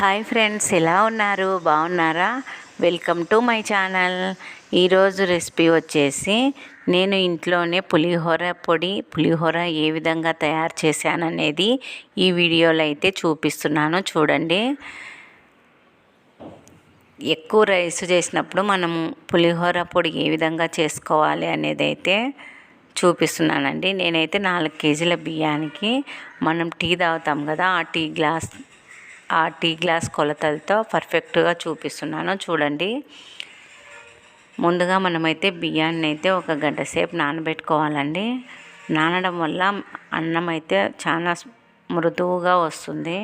Hi friends ఎలా ఉన్నారు? బాగున్నారా? Welcome to my channel. ఈరోజు రెసిపీ వచ్చేసి నేను ఇంట్లోనే పులిహోర పొడి పులిహోర ఏ విధంగా తయారు చేశాననేది ఈ వీడియోలో అయితే చూపిస్తున్నాను. చూడండి. ఎక్కువ రైస్ చేసినప్పుడు మనము పులిహోర పొడి ఏ విధంగా చేసుకోవాలి అనేది అయితే చూపిస్తున్నానండి. నేనైతే నాలుగు కేజీల బియ్యానికి మనం టీ తాగుతాం కదా ఆ టీ గ్లాస్ ఆ టీ గ్లాస్ కొలతలతో పర్ఫెక్ట్గా చూపిస్తున్నాను. చూడండి. ముందుగా మనమైతే బియ్యాన్ని అయితే ఒక గంట సేపు నానబెట్టుకోవాలండి. నానడం వల్ల అన్నం అయితే చాలా మృదువుగా వస్తుంది.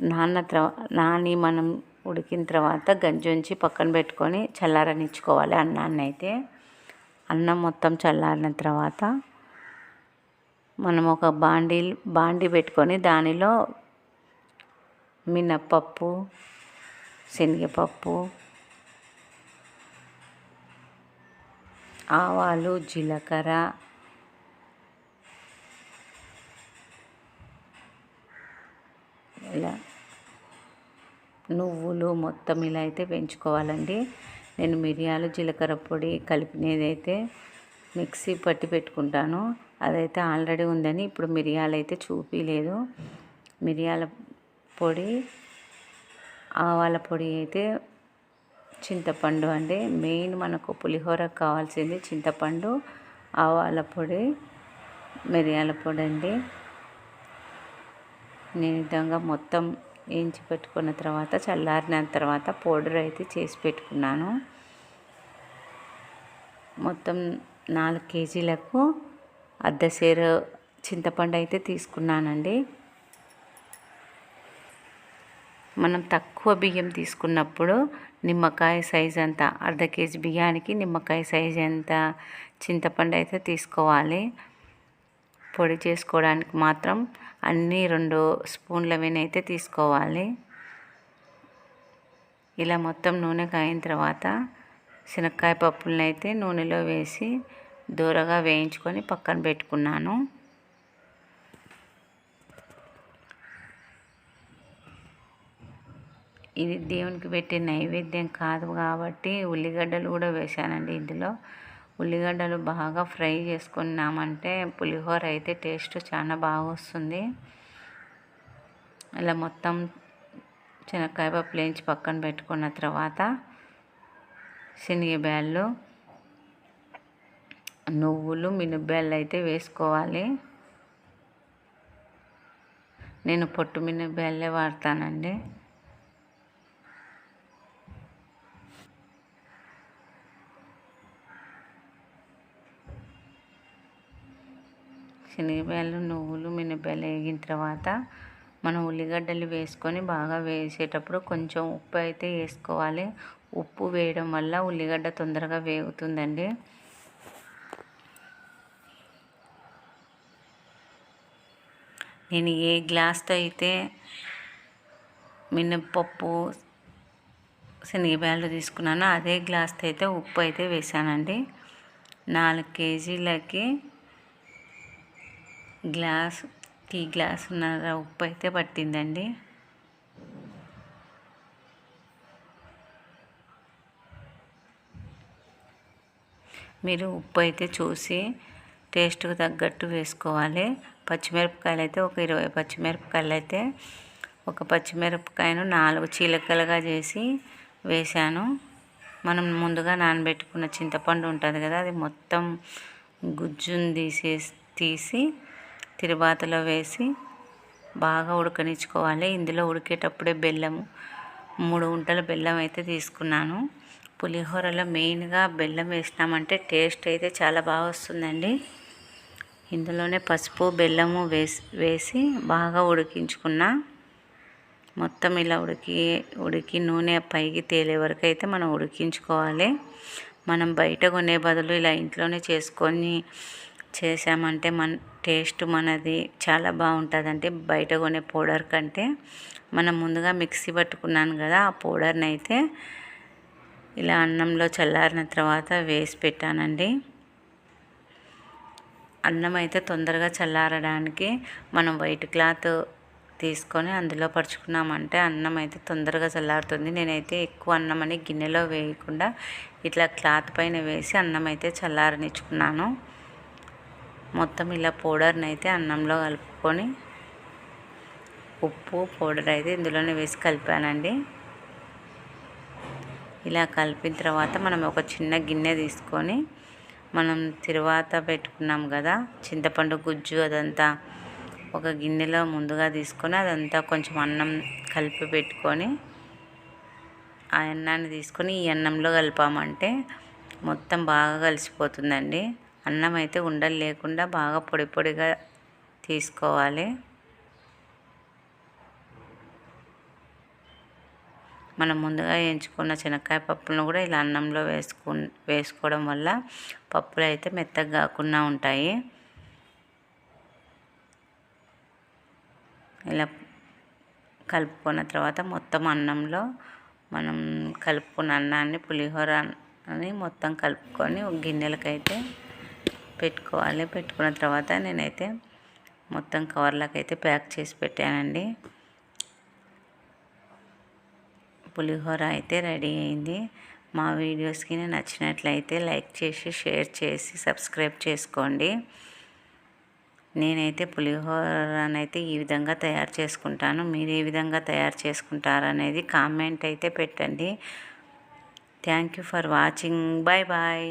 నాన్న తర్వాత నాని మనం ఉడికిన తర్వాత గంజి ఉంచి పక్కన పెట్టుకొని చల్లారనిచ్చుకోవాలి అన్నాన్ని అయితే అన్నం మొత్తం చల్లారిన తర్వాత మనం ఒక బాండీ బాండీ పెట్టుకొని దానిలో మినప్పప్పు శనగపప్పు ఆవాలు జీలకర్ర ఇలా నువ్వులు మొత్తం ఇలా అయితే పెంచుకోవాలండి. నేను మిరియాలు జీలకర్ర పొడి కలిపినది అయితే మిక్సీ పట్టి పెట్టుకుంటాను. అదైతే ఆల్రెడీ ఉందని ఇప్పుడు మిరియాలు అయితే చూపించలేదు మిరియాల పొడి ఆవాల పొడి అయితే చింతపండు అండి. మెయిన్ మనకు పులిహోరకు కావాల్సింది చింతపండు ఆవాల పొడి మిరియాల పొడి అండి. నేను విధంగా మొత్తం వేయించి పెట్టుకున్న తర్వాత చల్లారిన తర్వాత పౌడర్ అయితే చేసి పెట్టుకున్నాను. మొత్తం నాలుగు కేజీలకు అర్ధసేరు చింతపండు అయితే తీసుకున్నానండి. మనం తక్కువ బియ్యం తీసుకున్నప్పుడు నిమ్మకాయ సైజ్ అంత అర్ధ కేజీ బియ్యానికి నిమ్మకాయ సైజ్ ఎంత? చింతపండు అయితే తీసుకోవాలి. పొడి చేసుకోవడానికి మాత్రం అన్నీ రెండు స్పూన్ల అయితే తీసుకోవాలి. ఇలా మొత్తం నూనె కాయిన తర్వాత శనక్కాయ పప్పులనైతే నూనెలో వేసి దూరగా వేయించుకొని పక్కన పెట్టుకున్నాను. ఇది దేవునికి పెట్టే నైవేద్యం కాదు కాబట్టి ఉల్లిగడ్డలు కూడా వేశానండి ఇందులో. ఉల్లిగడ్డలు బాగా ఫ్రై చేసుకున్నామంటే పులిహోర అయితే టేస్ట్ చాలా బాగా వస్తుంది. ఇలా మొత్తం శనక్కాయ పప్పు లేంచి పక్కన పెట్టుకున్న తర్వాత శనగబ్యాళ్ళు నువ్వులు మినుబ్యాళ్ళు అయితే వేసుకోవాలి. నేను పొట్టు మినుబ్యాళ్ళే వాడతానండి. శనగపాయలు నువ్వులు మినపాయలు వేగిన తర్వాత మనం ఉల్లిగడ్డలు వేసుకొని బాగా వేసేటప్పుడు కొంచెం ఉప్పు అయితే వేసుకోవాలి. ఉప్పు వేయడం వల్ల ఉల్లిగడ్డ తొందరగా వేగుతుందండి. నేను ఏ గ్లాస్తో అయితే మినప్పప్పు శనగపాయలు తీసుకున్నానో అదే గ్లాస్తో అయితే ఉప్పు అయితే వేసానండి. నాలుగు కేజీలకి గ్లాస్ టీ గ్లాస్ ఉన్నర ఉప్పు అయితే పట్టిందండి. మీరు ఉప్పు అయితే చూసి టేస్ట్కి తగ్గట్టు వేసుకోవాలి. పచ్చిమిరపకాయలు అయితే ఒక ఇరవై పచ్చిమిరపకాయలు అయితే ఒక పచ్చిమిరపకాయను నాలుగు చీలకలుగా చేసి వేశాను. మనం ముందుగా నానబెట్టుకున్న చింతపండు ఉంటుంది కదా అది మొత్తం గుజ్జును తీసేసి తీసి తిరుబాతలో వేసి బాగా ఉడకనిచ్చుకోవాలి. ఇందులో ఉడికేటప్పుడే బెల్లము మూడు ఉంటల బెల్లం అయితే తీసుకున్నాను. పులిహోరలో మెయిన్గా బెల్లం వేసినామంటే టేస్ట్ అయితే చాలా బాగా వస్తుందండి. ఇందులోనే పసుపు బెల్లము వేసి వేసి బాగా ఉడికించుకున్న. మొత్తం ఇలా ఉడికి ఉడికి నూనె పైకి తేలే వరకు అయితే మనం ఉడికించుకోవాలి. మనం బయట కొనే బదులు ఇలా ఇంట్లోనే చేసుకొని చేసామంటే మన టేస్ట్ మనది చాలా బాగుంటుందండి బయట కొనే పౌడర్ కంటే మనం ముందుగా మిక్సీ పట్టుకున్నాను కదా ఆ పౌడర్ని అయితే ఇలా అన్నంలో చల్లారిన తర్వాత వేసి పెట్టానండి. అన్నం అయితే తొందరగా చల్లారడానికి మనం వైట్ క్లాత్ తీసుకొని అందులో పరుచుకున్నామంటే అన్నం అయితే తొందరగా చల్లారుతుంది. నేనైతే ఎక్కువ అన్నం అని గిన్నెలో వేయకుండా ఇట్లా క్లాత్ పైన వేసి అన్నం అయితే చల్లారనిచ్చుకున్నాను. మొత్తం ఇలా పౌడర్ని అయితే అన్నంలో కలుపుకొని ఉప్పు పౌడర్ అయితే ఇందులోనే వేసి కలిపానండి. ఇలా కలిపిన తర్వాత మనం ఒక చిన్న గిన్నె తీసుకొని మనం తిరువాత పెట్టుకున్నాం కదా చింతపండు గుజ్జు అదంతా ఒక గిన్నెలో ముందుగా తీసుకొని అదంతా కొంచెం అన్నం కలిపి పెట్టుకొని ఆ అన్నాన్ని తీసుకొని ఈ అన్నంలో కలిపామంటే మొత్తం బాగా కలిసిపోతుందండి. అన్నం అయితే ఉండలు లేకుండా బాగా పొడి పొడిగా తీసుకోవాలి. మనం ముందుగా ఎంచుకున్న శనక్కాయ పప్పులను కూడా ఇలా అన్నంలో వేసుకు వేసుకోవడం వల్ల పప్పులు అయితే మెత్తగా కాకుండా ఉంటాయి. ఇలా కలుపుకున్న తర్వాత మొత్తం అన్నంలో మనం కలుపుకున్న అన్నాన్ని పులిహోర అని మొత్తం కలుపుకొని గిన్నెలకైతే పెట్టుకోవాలి. పెట్టుకున్న తర్వాత నేనైతే మొత్తం కవర్లకైతే ప్యాక్ చేసి పెట్టానండి. పులిహోర అయితే రెడీ అయింది. మా వీడియోస్కి నచ్చినట్లయితే లైక్ చేసి షేర్ చేసి సబ్స్క్రైబ్ చేసుకోండి. నేనైతే పులిహోరనైతే ఈ విధంగా తయారు చేసుకుంటాను. మీరు ఏ విధంగా తయారు చేసుకుంటారనేది కామెంట్ అయితే పెట్టండి. Thank you for watching. Bye bye